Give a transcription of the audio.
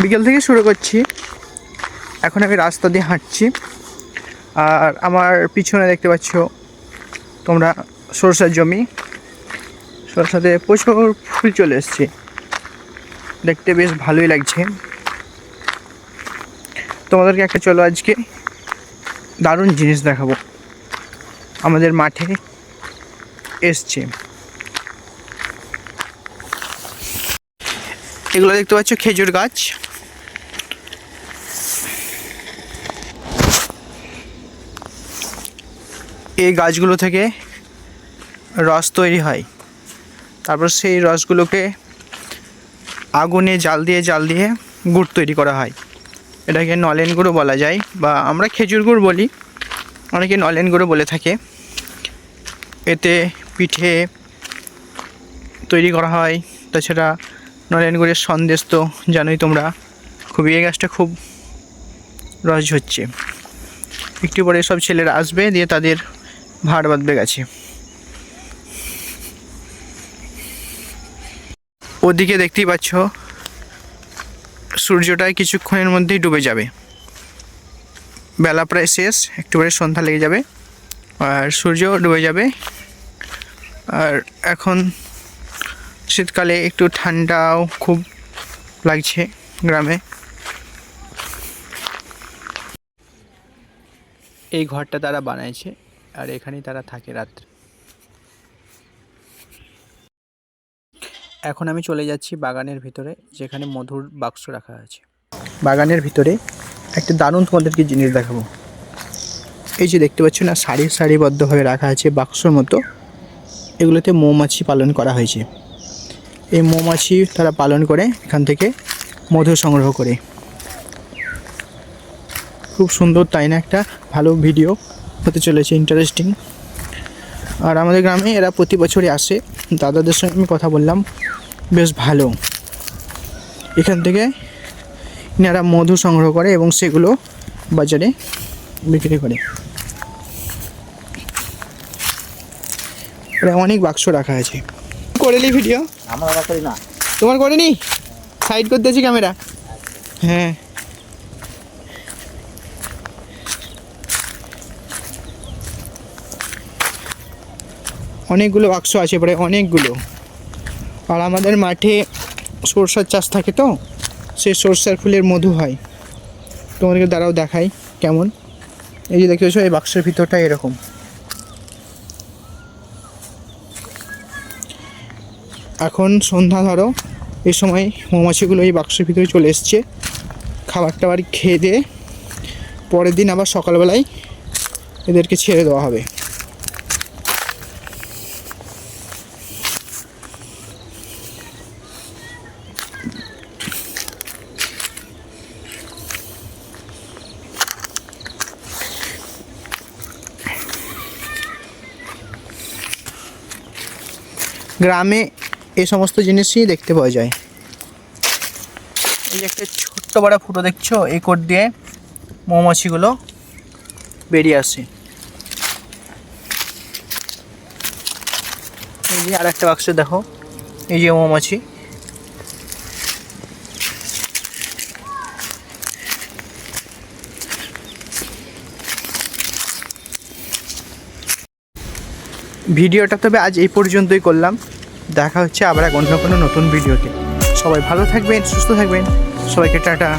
বিকেল থেকে শুরু করছি। এখন আমি রাস্তা দিয়ে হাঁটছি। আর আমার পিছনে দেখতে পাচ্ছ তোমরা সরষার জমি। সরষাতে প্রচুর ফুল চলে এসছে। দেখতে বেশ ভালোই লাগছে। তোমাদেরকে একটা চলো আজকে দারুণ জিনিস দেখাবো। আমাদের মাঠে এসছে। এগুলো দেখতে পাচ্ছ খেজুর গাছ। এই গাছগুলো থেকে রস তৈরি হয়। তারপর সেই রসগুলোকে আগুনে জাল দিয়ে জাল দিয়ে গুড় তৈরি করা হয়। এটাকে নলেন গুঁড়ো বলা যায় বা আমরা খেজুর গুড় বলি। অনেকে নলেন গুঁড়ো বলে থাকে। এতে পিঠে তৈরি করা হয়। তাছাড়া নলেন গুড়ের সন্দেশ তো জানোই তোমরা। খুবই এই গাছটা খুব রস হচ্ছে একটু পরে সব ছেলেরা আসবে, দিয়ে তাদের ভাড় বাঁধবে গেছে। ওদিকে দেখতেই পাচ্ছ সূর্যটা কিছুক্ষণের মধ্যেই ডুবে যাবে। বেলা প্রায় শেষ একটু সন্ধ্যা লেগে যাবে, আর সূর্য ডুবে যাবে। আর এখন শীতকালে একটু ঠান্ডাও খুব লাগছে গ্রামে। এই ঘরটা তারা বানাইছে। আর এখানেই তারা থাকে রাত্রে। এখন আমি চলে যাচ্ছি বাগানের ভিতরে, যেখানে মধুর বাক্স রাখা আছে। বাগানের ভিতরে একটা দারুণ তোমাদেরকে জিনিস দেখাবো। এই যে দেখতে পাচ্ছ না, সারি সারিবদ্ধভাবে রাখা আছে বাক্সর মতো। এগুলোতে মৌমাছি পালন করা হয়েছে। এই মৌমাছি তারা পালন করে এখান থেকে মধু সংগ্রহ করে। খুব সুন্দর, তাই না? একটা ভালো ভিডিও হতে চলেছে ইন্টারেস্টিং আর আমাদের গ্রামে এরা প্রতি বছরই আসে। দাদাদের সঙ্গে আমি কথা বললাম। বেশ ভালো। এখান থেকে এনারা মধু সংগ্রহ করে এবং সেগুলো বাজারে বিক্রি করে। প্রায় অনেক বাক্স রাখা আছে। করেলি ভিডিও আমার করি না। তোমার করেনি? সাইড করতেছি ক্যামেরা হ্যাঁ। অনেকগুলো বাক্স আছে প্রায় অনেকগুলো। আর আমাদের মাঠে সরষার চাষ থাকে তো, সেই সরষার ফুলের মধু হয়। তোমাদেরকে দ্বারাও দেখাই কেমন। এই যে দেখতেছো এই বাক্সের ভিতরটা এরকম। এখন সন্ধ্যা ধরো, এই সময় মৌমাছিগুলো এই বাক্সের ভিতরে চলে এসছে। খাবার টাবার খেয়ে দিয়ে পরের দিন আবার সকালবেলায় এদেরকে ছেড়ে দেওয়া হবে। গ্রামে এই সমস্ত জিনিসই দেখতে পাওয়া যায়। এই যে একটা ছোট্ট বড় ফুটো দেখছ, এই কোট দিয়ে মৌমাছিগুলো বেরিয়ে আসে। এই যে আর একটা বাক্স দেখো, এই যে মৌমাছি। ভিডিওটা তবে আজ এই পর্যন্তই করলাম। দেখা হচ্ছে আবার এক অন্য কোনো নতুন ভিডিওতে। সবাই ভালো থাকবেন, সুস্থ থাকবেন। সবাইকে টাটা।